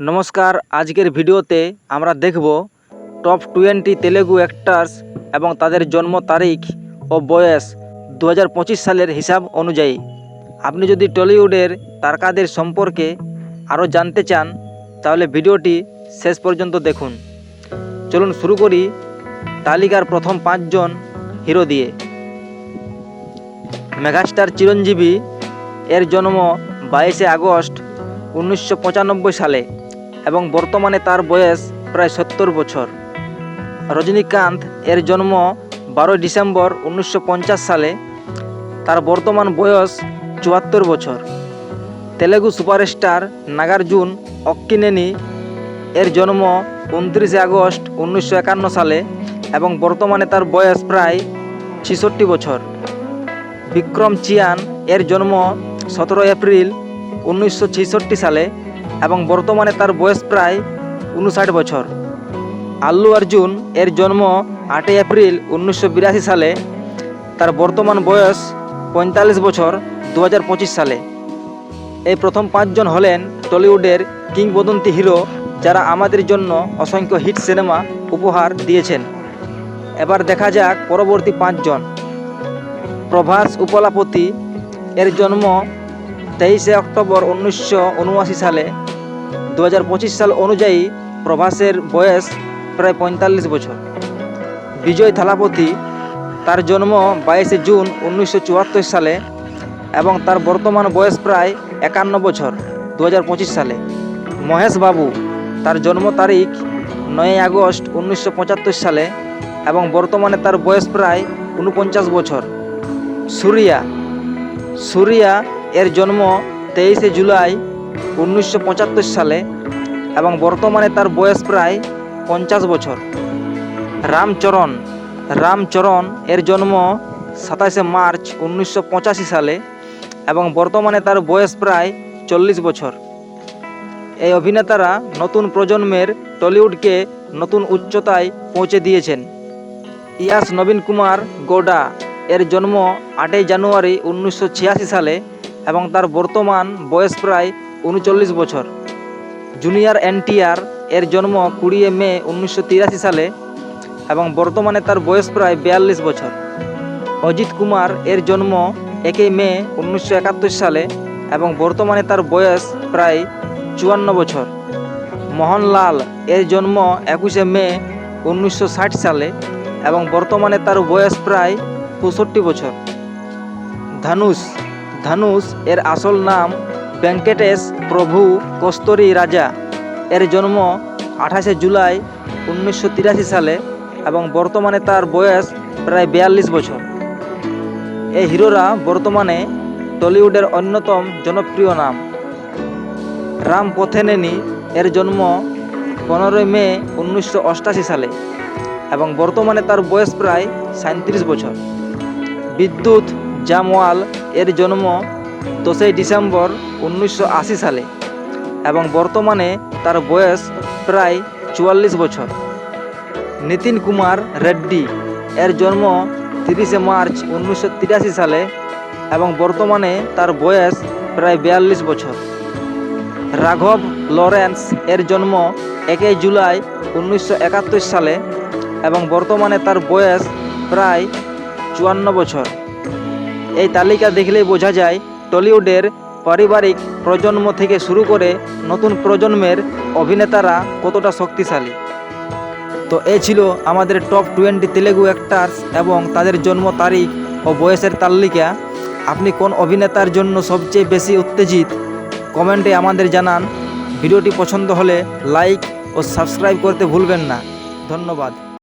নমস্কার, আজকের ভিডিওতে আমরা দেখব টপ টোয়েন্টি তেলেগু অ্যাক্টার্স এবং তাদের জন্ম তারিখ ও বয়স দু হাজার পঁচিশ সালের হিসাব অনুযায়ী। আপনি যদি টলিউডের তারকাদের সম্পর্কে আরও জানতে চান, তাহলে ভিডিওটি শেষ পর্যন্ত দেখুন। চলুন শুরু করি তালিকার প্রথম পাঁচজন হিরো দিয়ে। মেগাস্টার চিরঞ্জীবী, এর জন্ম বাইশে আগস্ট উনিশশো পঁচানব্বই সালে। এবং বর্তমানে তার বয়স প্রায় সত্তর বছর। রজনীকান্ত এর জন্ম বারোই ডিসেম্বর উনিশশো পঞ্চাশ সালে। তার বর্তমান বয়স চুয়াত্তর বছর। তেলেগু সুপারস্টার নাগার্জুন অক্কিনেনি এর জন্ম উনত্রিশে আগস্ট উনিশশো একান্ন সালে এবং বর্তমানে তার বয়স প্রায় ছেষট্টি বছর। বিক্রম চিয়ান এর জন্ম সতেরো এপ্রিল উনিশশো ছেষট্টি সালে। এবং বর্তমানে তার বয়স প্রায় উনষাট বছর। আল্লু অর্জুন এর জন্ম আটই এপ্রিল উনিশশো বিরাশি সালে। তার বর্তমান বয়স পঁয়তাল্লিশ বছর দু হাজার পঁচিশ সালে। এই প্রথম পাঁচজন হলেন টলিউডের কিংবদন্তি হিরো যারা আমাদের জন্য অসংখ্য হিট সিনেমা উপহার দিয়েছেন। এবার দেখা যাক পরবর্তী পাঁচজন। প্রভাস উপলাপতি এর জন্ম তেইশে অক্টোবর উনিশশো উনআশি সালে দু পঁচিশ সাল অনুযায়ী প্রভাসের বয়স প্রায় পঁয়তাল্লিশ বছর। বিজয় থালাপতি, তার জন্ম বাইশে জুন উনিশশো চুয়াত্তর সালে এবং তার বর্তমান বয়স প্রায় একান্ন বছর দু হাজার পঁচিশ সালে। মহেশ বাবু, তার জন্ম তারিখ নয় আগস্ট উনিশশো পঁচাত্তর সালে এবং বর্তমানে তার বয়স প্রায় উনপঞ্চাশ বছর। সুরিয়া সুরিয়া এর জন্ম তেইশে জুলাই উনিশশো পঁচাত্তর সালে এবং বর্তমানে তার বয়স প্রায় পঞ্চাশ বছর। রামচরণ রামচরণ এর জন্ম সাতাশে মার্চ উনিশশো পঁচাশি সালে এবং বর্তমানে তার বয়স প্রায় চল্লিশ বছর। এই অভিনেতারা নতুন প্রজন্মের টলিউডকে নতুন উচ্চতায় পৌঁছে দিয়েছেন। ইয়াস নবীন কুমার গৌডা এর জন্ম আটই জানুয়ারি উনিশশো ছিয়াশি সালে এবং তার বর্তমান বয়স প্রায় উনচল্লিশ বছর। জুনিয়র এনটিআর এর জন্ম কুড়িয়ে মে উনিশশো তিরাশি সালে এবং বর্তমানে তার বয়স প্রায় বিয়াল্লিশ বছর। অজিত কুমার এর জন্ম একই মে উনিশশো একাত্তর সালে এবং বর্তমানে তার বয়স প্রায় চুয়ান্ন বছর। মোহনলাল এর জন্ম একুশে মে উনিশশো ষাট সালে এবং বর্তমানে তার বয়স প্রায় পঁয়ষট্টি বছর। ধানুষ ধানুষ এর আসল নাম ভেঙ্কটেশ প্রভু কস্তরী রাজা। এর জন্ম আঠাশে জুলাই উনিশশো তিরাশি সালে এবং বর্তমানে তার বয়স প্রায় বিয়াল্লিশ বছর। এই হিরোরা বর্তমানে টলিউডের অন্যতম জনপ্রিয় নাম। রাম পথেনেনি এর জন্ম পনেরোই মে উনিশশো সালে এবং বর্তমানে তার বয়স প্রায় সাঁত্রিশ বছর। বিদ্যুৎ জামওয়াল এর জন্ম দশই ডিসেম্বর উনিশশো আশি সালে এবং বর্তমানে তার বয়স প্রায় চুয়াল্লিশ বছর। নিতিন কুমার রেড্ডি এর জন্ম তিরিশে মার্চ উনিশশো তিরাশি সালে এবং বর্তমানে তার বয়স প্রায় বিয়াল্লিশ বছর। রাঘব লরেন্স এর জন্ম একই জুলাই উনিশশো একাত্তর সালে এবং বর্তমানে তার বয়স প্রায় চুয়ান্ন বছর। এই তালিকা দেখলেই বোঝা যায় টলিউডের পারিবারিক প্রজন্ম থেকে শুরু করে নতুন প্রজন্মের অভিনেতারা কতটা শক্তিশালী। তো এ ছিল আমাদের টপ টোয়েন্টি তেলেগু অ্যাক্টার্স এবং তাদের জন্ম তারিখ ও বয়সের তালিকা। আপনি কোন অভিনেতার জন্য সবচেয়ে বেশি উত্তেজিত? কমেন্টে আমাদের জানান। ভিডিওটি পছন্দ হলে লাইক ও সাবস্ক্রাইব করতে ভুলবেন না। ধন্যবাদ।